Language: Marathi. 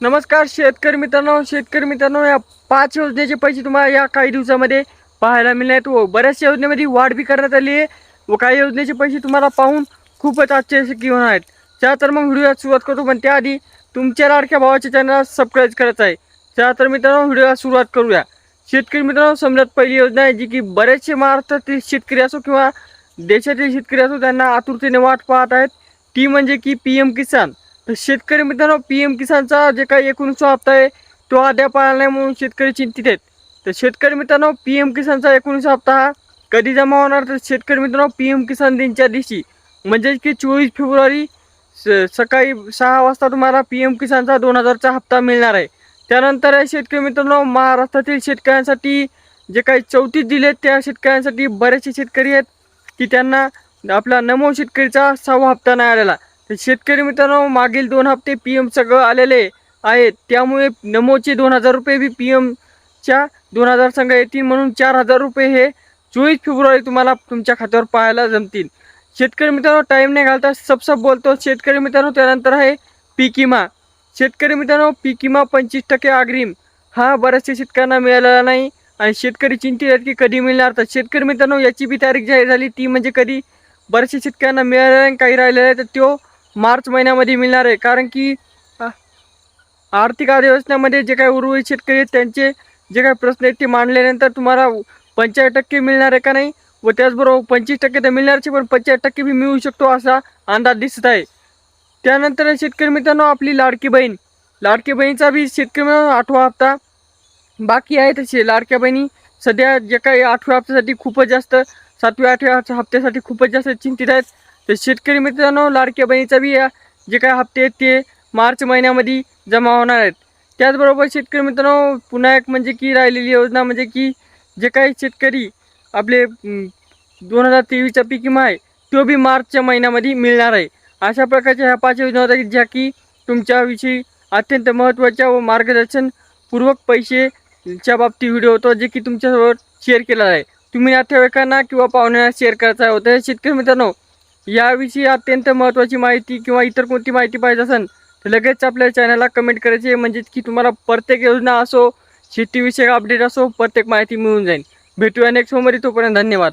नमस्कार शेतकरी मित्रांनो शेतकरी मित्रांनो या पाच योजनेचे पैसे तुम्हाला या काही दिवसामध्ये पाहायला मिळणार आहेत. व बऱ्याचशा योजनेमध्ये वाढ बी करण्यात आली आहे. व काही योजनेचे पैसे तुम्हाला पाहून खूपच आश्चर्यचकित होणार आहेत. चला तर मग व्हिडिओला सुरुवात करतो पण त्याआधी तुमच्या लाडक्या भावाच्या चॅनलला सबस्क्राईब करायचं आहे. चला तर मित्रांनो व्हिडिओला सुरुवात करूया. शेतकरी मित्रांनो समजत पहिली योजना आहे जी की बरेचसे महाराष्ट्रातील शेतकरी असो किंवा देशातील शेतकरी असो त्यांना आतुरतेने वाट पाहत आहेत. ती म्हणजे की पी एम किसान. तर शेतकरी मित्रांनो पी एम किसानचा जे काही एकोणीसवा हप्ता आहे तो अद्याप आला नाही म्हणून शेतकरी चिंतित आहेत. तर शेतकरी मित्रांनो पी एम किसानचा एकोणीसवा हप्ता हा कधी जमा होणार? तर शेतकरी मित्रांनो पी एम किसान दिनच्या दिवशी म्हणजेच की चोवीस फेब्रुवारी स सकाळी सहा वाजता तुम्हाला पी एम किसानचा दोन हजारचा हप्ता मिळणार आहे. त्यानंतर आहे शेतकरी मित्रांनो महाराष्ट्रातील शेतकऱ्यांसाठी जे काही चौतीस दिले त्या शेतकऱ्यांसाठी बरेचसे शेतकरी आहेत की त्यांना आपला नमो शेतकरीचा सहावा हप्ता नाही आलेला. तर शेतकरी मित्रांनो मागील दोन हप्ते पी एम सगळं आलेले आहेत. त्यामुळे नमोचे दोन हजार रुपये बी पी एमच्या दोन हजार संघ येतील म्हणून चार हजार रुपये हे चोवीस फेब्रुवारी तुम्हाला तुमच्या खात्यावर पाहायला जमतील. शेतकरी मित्रांनो टाईम नाही घालता सबसब बोलतो. शेतकरी मित्रांनो त्यानंतर आहे पीक विमा शेतकरी मित्रांनो पीक विमा पंचवीस टक्के अग्रिम. हा बऱ्याचशा शेतकऱ्यांना मिळालेला नाही आणि शेतकरी चिंतित आहेत की कधी मिळणार. तर शेतकरी मित्रांनो याची बी तारीख जाहीर झाली. ती म्हणजे कधी बऱ्याचशा शेतकऱ्यांना मिळालेला नाही काही राहिलेला आहे तर तो मार्च महिन्यामध्ये मिळणार आहे. कारण की आर्थिक अधिवेशनामध्ये जे काही उर्वरित शेतकरी आहेत त्यांचे जे काही प्रश्न आहेत ते मांडल्यानंतर तुम्हाला पंचाळीस टक्के मिळणार आहे का नाही? व त्याचबरोबर पंचवीस टक्के तर मिळणारचे पण पंचाळीस टक्के बी मिळू शकतो असा अंदाज दिसत आहे. त्यानंतर शेतकरी मित्रांनो आपली लाडकी बहीण. लाडकी बहिणीचा बी शेतकरी मित्रांनो आठवा हप्ता बाकी आहे तसे. लाडक्या बहिणी सध्या जे काही आठव्या हप्त्यासाठी खूपच जास्त सातव्या आठव्या हप्त्यासाठी खूपच जास्त चिंतित आहेत. तर शेतकरी मित्रांनो लाडक्या बहिणीचा बी या जे काही हप्ते आहेत ते मार्च महिन्यामध्ये जमा होणार आहेत. त्याचबरोबर शेतकरी मित्रांनो पुन्हा एक म्हणजे की राहिलेली योजना म्हणजे की जे काही शेतकरी आपले दोन हजार तेवीसचा पीक विमा आहे तो बी मार्चच्या महिन्यामध्ये मिळणार आहे. अशा प्रकारच्या ह्या पाच योजना होत्या ज्या की तुमच्याविषयी अत्यंत महत्त्वाच्या व मार्गदर्शनपूर्वक पैसेच्या बाबतीत व्हिडिओ होतो जे की तुमच्यासोबत शेअर केला आहे. तुम्ही नातेवाईकांना किंवा पाहुण्यांना शेअर करायचा होता शेतकरी मित्रांनो याविषयी अत्यंत महत्त्वाची माहिती किंवा इतर कोणती माहिती पाहिजे असेल तर लगेच आपल्या चॅनलला कमेंट करायची आहे. म्हणजेच की तुम्हाला प्रत्येक योजना असो शेतीविषयक अपडेट असो प्रत्येक माहिती मिळून जाईल. भेटूया नेक्स्ट सोमवारी तोपर्यंत धन्यवाद.